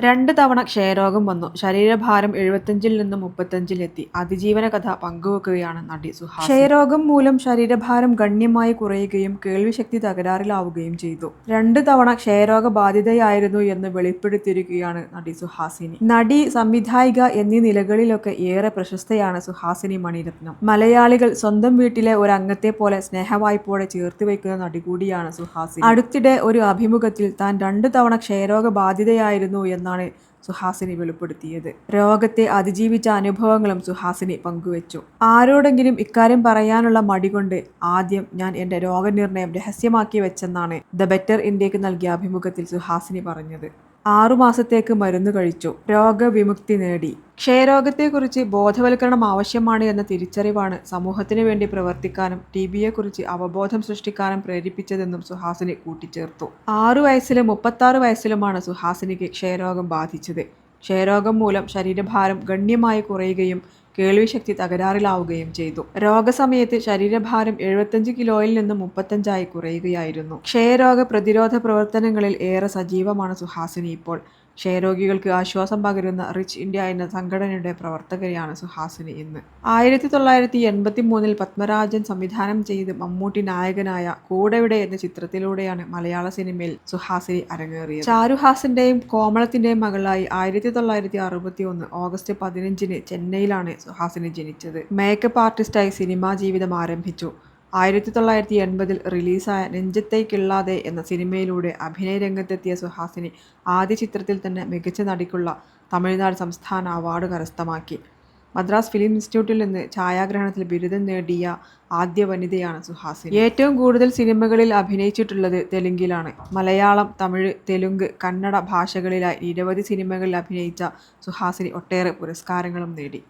രണ്ട് തവണ ക്ഷയരോഗം വന്നു. ശരീരഭാരം എഴുപത്തഞ്ചിൽ നിന്ന് മുപ്പത്തഞ്ചിലെത്തി അതിജീവന കഥ പങ്കുവെക്കുകയാണ് നടി സുഹാസ്. ക്ഷയരോഗം മൂലം ശരീരഭാരം ഗണ്യമായി കുറയുകയും കേൾവിശക്തി തകരാറിലാവുകയും ചെയ്തു. രണ്ട് തവണ ക്ഷയരോഗ ബാധിതയായിരുന്നു എന്ന് വെളിപ്പെടുത്തിയിരിക്കുകയാണ് നടി സുഹാസിനി. നടി സംവിധായിക എന്നീ നിലകളിലൊക്കെ ഏറെ പ്രശസ്തയാണ് സുഹാസിനി മണിരത്നം. മലയാളികൾ സ്വന്തം വീട്ടിലെ ഒരു അംഗത്തെ പോലെ സ്നേഹവായ്പോടെ ചേർത്ത് വയ്ക്കുന്ന നടി കൂടിയാണ് സുഹാസിനി. അടുത്തിടെ ഒരു അഭിമുഖത്തിൽ താൻ രണ്ട് തവണ ക്ഷയരോഗ ബാധിതയായിരുന്നു എന്നാണ് സുഹാസിനി വെളിപ്പെടുത്തിയത്. രോഗത്തെ അതിജീവിച്ച അനുഭവങ്ങളും സുഹാസിനി പങ്കുവച്ചു. ആരോടെങ്കിലും ഇക്കാര്യം പറയാനുള്ള മടി കൊണ്ട് ആദ്യം ഞാൻ എന്റെ രോഗനിർണയം രഹസ്യമാക്കി വെച്ചെന്നാണ് ദ ബെറ്റർ ഇന്ത്യയ്ക്ക് നൽകിയ അഭിമുഖത്തിൽ സുഹാസിനി പറഞ്ഞത്. ആറുമാസത്തേക്ക് മരുന്ന് കഴിച്ചു. രോഗവിമുക്തി നേടി. ക്ഷയരോഗത്തെക്കുറിച്ച് ബോധവൽക്കരണം ആവശ്യമാണ് എന്ന തിരിച്ചറിവാണ് സമൂഹത്തിന് വേണ്ടി പ്രവർത്തിക്കാനും ടി ബിയെക്കുറിച്ച് അവബോധം സൃഷ്ടിക്കാനും പ്രേരിപ്പിച്ചതെന്നും സുഹാസിനി കൂട്ടിച്ചേർത്തു. ആറു വയസ്സിലും മുപ്പത്താറ് വയസ്സിലുമാണ് സുഹാസിനിക്ക് ക്ഷയരോഗം ബാധിച്ചത്. ക്ഷയരോഗം മൂലം ശരീരഭാരം ഗണ്യമായി കുറയുകയും കേൾവിശക്തി തകരാറിലാവുകയും ചെയ്തു. രോഗസമയത്ത് ശരീരഭാരം എഴുപത്തഞ്ച് കിലോയിൽ നിന്ന് മുപ്പത്തഞ്ചായി കുറയുകയായിരുന്നു. ക്ഷയരോഗ പ്രതിരോധ പ്രവർത്തനങ്ങളിൽ ഏറെ സജീവമാണ് സുഹാസിനി ഇപ്പോൾ. ക്ഷയരോഗികൾക്ക് ആശ്വാസം പകരുന്ന റിച്ച് ഇന്ത്യ എന്ന സംഘടനയുടെ പ്രവർത്തകരെയാണ് സുഹാസിനി ഇന്ന്. ആയിരത്തി തൊള്ളായിരത്തി എൺപത്തി മൂന്നിൽ പത്മരാജൻ സംവിധാനം ചെയ്ത് മമ്മൂട്ടി നായകനായ കൂടെവിടെ എന്ന ചിത്രത്തിലൂടെയാണ് മലയാള സിനിമയിൽ സുഹാസിനി അരങ്ങേറിയത്. ചാരുഹാസിന്റെയും കോമളത്തിന്റെയും മകളായി ആയിരത്തി തൊള്ളായിരത്തി അറുപത്തി ഒന്ന് ഓഗസ്റ്റ് പതിനഞ്ചിന് ചെന്നൈയിലാണ് സുഹാസിനി ജനിച്ചത്. മേക്കപ്പ് ആർട്ടിസ്റ്റായി സിനിമാ ജീവിതം ആരംഭിച്ചു. ആയിരത്തി തൊള്ളായിരത്തി എൺപതിൽ റിലീസായ നെഞ്ചത്തേക്കിള്ളാതെ എന്ന സിനിമയിലൂടെ അഭിനയ രംഗത്തെത്തിയ സുഹാസിനി ആദ്യ ചിത്രത്തിൽ തന്നെ മികച്ച നടിക്കുള്ള തമിഴ്നാട് സംസ്ഥാന അവാർഡ് കരസ്ഥമാക്കി. മദ്രാസ് ഫിലിം ഇൻസ്റ്റിറ്റ്യൂട്ടിൽ നിന്ന് ഛായാഗ്രഹണത്തിൽ ബിരുദം നേടിയ ആദ്യ വനിതയാണ് സുഹാസിനി. ഏറ്റവും കൂടുതൽ സിനിമകളിൽ അഭിനയിച്ചിട്ടുള്ളത് തെലുങ്കിലാണ്. മലയാളം തമിഴ് തെലുങ്ക് കന്നഡ ഭാഷകളിലായി നിരവധി സിനിമകളിൽ അഭിനയിച്ച സുഹാസിനി ഒട്ടേറെ പുരസ്കാരങ്ങളും നേടി.